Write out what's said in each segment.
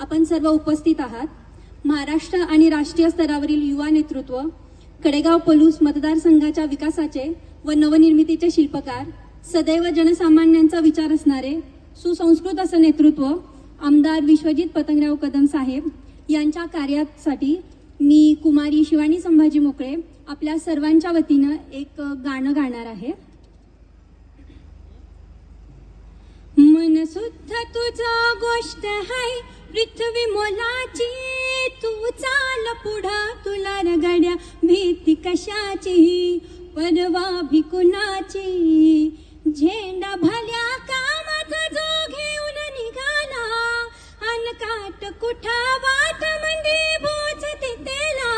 आपण सर्व उपस्थित आहात. महाराष्ट्र आणि राष्ट्रीय स्तरावरील युवा नेतृत्व कडेगाव पलूस मतदारसंघाच्या विकासाचे व नवनिर्मितीचे शिल्पकार सदैव जनसामान्यांचा विचार असणारे सुसंस्कृत असं नेतृत्व आमदार विश्वजित पतंगराव कदम साहेब यांच्या कार्यासाठी मी कुमारी शिवानी संभाजी मोकळे आपल्या सर्वांच्या वतीनं एक गाणं गाणार आहे. मन सुद्धा तुझा गोष्ट हाय पृथ्वी मोलाची तू चाल पुढा तुला रगड्या भीती कशाची? परवा भिकुणाची झेंडा भल्या कामाचा जो घेऊन निघाला अनकाट कुठा वाट म्हणजे भोजते तेला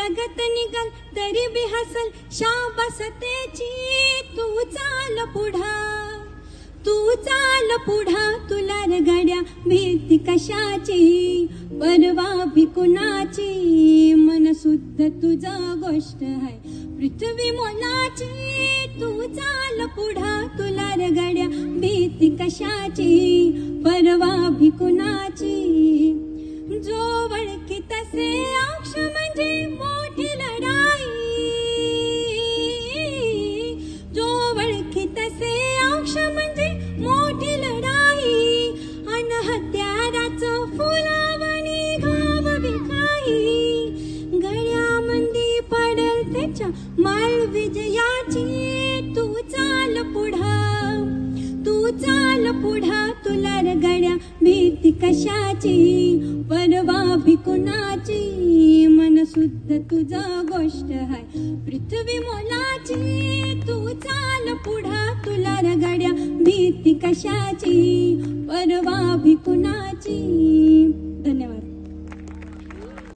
रगत निघल तरी बी हसल शाबसतेची तू चाल पुढा तू चाल पुढा तू भीती कशाची? परवा भिकुणाची मन शुद्ध तुझा गोष्ट आहे पृथ्वी मोलाची तू चाल पुढा तुला रगड्या. भीती कशाची? परवा भिकुणाची जो वळखी तसे मळ विजयाची तू चाल पुढा तू चाल पुढा तुला रगड्या भीती कशाची परवा भिकुणाची मन शुद्ध तुझा गोष्ट हाय. पृथ्वी मोलाची तू चाल पुढा तुला रगड्या भीती कशाची परवा भिकुणाची